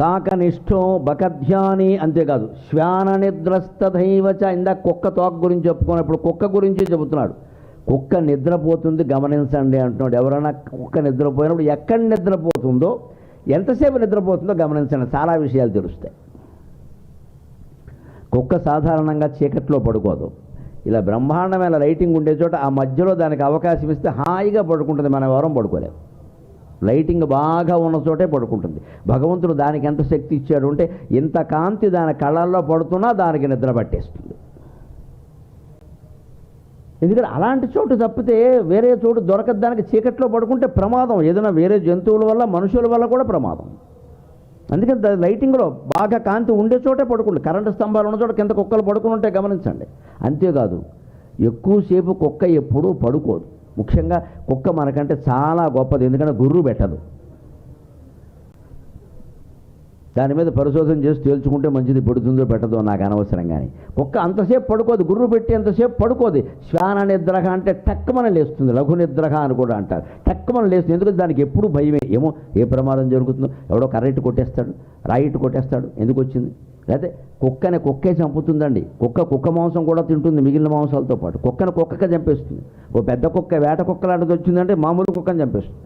కాకనిష్టో బకధ్యాని అంతేకాదు. శ్వాన నిద్రస్తథైవచ ఇందాక కుక్క తోక గురించి చెప్పుకున్నప్పుడు కుక్క గురించి చెబుతున్నాడు. కుక్క నిద్రపోతుంది గమనించండి అంటున్నాడు. ఎవరైనా కుక్క నిద్రపోయినప్పుడు ఎక్కడ నిద్రపోతుందో ఎంతసేపు నిద్రపోతుందో గమనించండి. చాలా విషయాలు తెలుస్తాయి. కుక్క సాధారణంగా చీకట్లో పడుకోదు. ఇలా బ్రహ్మాండమైన లైటింగ్ ఉండే చోట ఆ మధ్యలో దానికి అవకాశం ఇస్తే హాయిగా పడుకుంటుంది. మనం ఎవరం పడుకోలేము. లైటింగ్ బాగా ఉన్న చోటే పడుకుంటుంది. భగవంతుడు దానికి ఎంత శక్తి ఇచ్చాడు అంటే ఇంత కాంతి దాని కళ్ళల్లో పడుతున్నా దానికి నిద్ర పట్టేస్తుంది. ఎందుకంటే అలాంటి చోటు తప్పితే వేరే చోటు దొరకదు దానికి చీకట్లో పడుకుంటే ప్రమాదం. ఏదైనా వేరే జంతువుల వల్ల మనుషుల వల్ల కూడా ప్రమాదం. అందుకని లైటింగ్లో బాగా కాంతి ఉండే చోటే పడుకుంటుంది. కరెంటు స్తంభాలు ఉన్న చోట కింద కుక్కలు పడుకుని ఉంటే గమనించండి. అంతేకాదు ఎక్కువసేపు కుక్క ఎప్పుడూ పడుకోదు. ముఖ్యంగా కుక్క మనకంటే చాలా గొప్పది ఎందుకంటే గుర్రు పెట్టదు. దాని మీద పరిశోధన చేసి తేల్చుకుంటే మంచిది పడుతుందో పెట్టదో నాకు అనవసరం కానీ. కుక్క అంతసేపు పడుకోదు గుర్రు పెట్టి అంతసేపు పడుకోదు. శ్వాన నిద్రహ అంటే టక్కుమన లేస్తుంది లఘు నిద్రహ అని కూడా అంటారు. టక్కుమన లేస్తుంది ఎందుకంటే దానికి ఎప్పుడు భయమే. ఏమో ఏ ప్రమాదం జరుగుతుందో ఎవడో కర్రెట్టు కొట్టేస్తాడు రాయిట్టు కొట్టేస్తాడు ఎందుకు వచ్చింది? లేకపోతే కుక్కని కుక్కే చంపుతుందండి. కుక్క కుక్క మాంసం కూడా తింటుంది మిగిలిన మాంసాలతో పాటు. కుక్కని కుక్కగా చంపేస్తుంది. ఓ పెద్ద కుక్క వేట కుక్క లాంటిది వచ్చిందంటే మామూలు కుక్కని చంపేస్తుంది.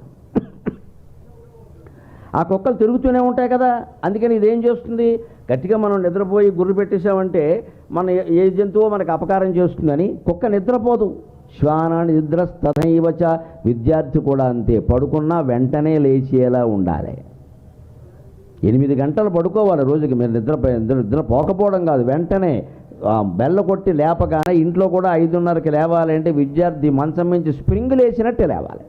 ఆ కుక్కలు తిరుగుతూనే ఉంటాయి కదా అందుకని ఇదేం చేస్తుంది? గట్టిగా మనం నిద్రపోయి గుర్రు పెట్టేసామంటే మన ఏ- జంతువు మనకు అపకారం చేస్తుందని కుక్క నిద్రపోదు. శ్వాన నిద్రస్తనైవచ విద్యార్థి కూడా అంతే పడుకున్నా వెంటనే లేచేలా ఉండాలి. ఎనిమిది గంటలు పడుకోవాలి రోజుకి మీరు నిద్ర నిద్ర నిద్ర పోకపోవడం కాదు వెంటనే బెల్ల కొట్టి లేపగానే ఇంట్లో కూడా ఐదున్నరకి లేవాలంటే విద్యార్థి మంచం నుంచి స్ప్రింగ్లు వేసినట్టే లేవాలి.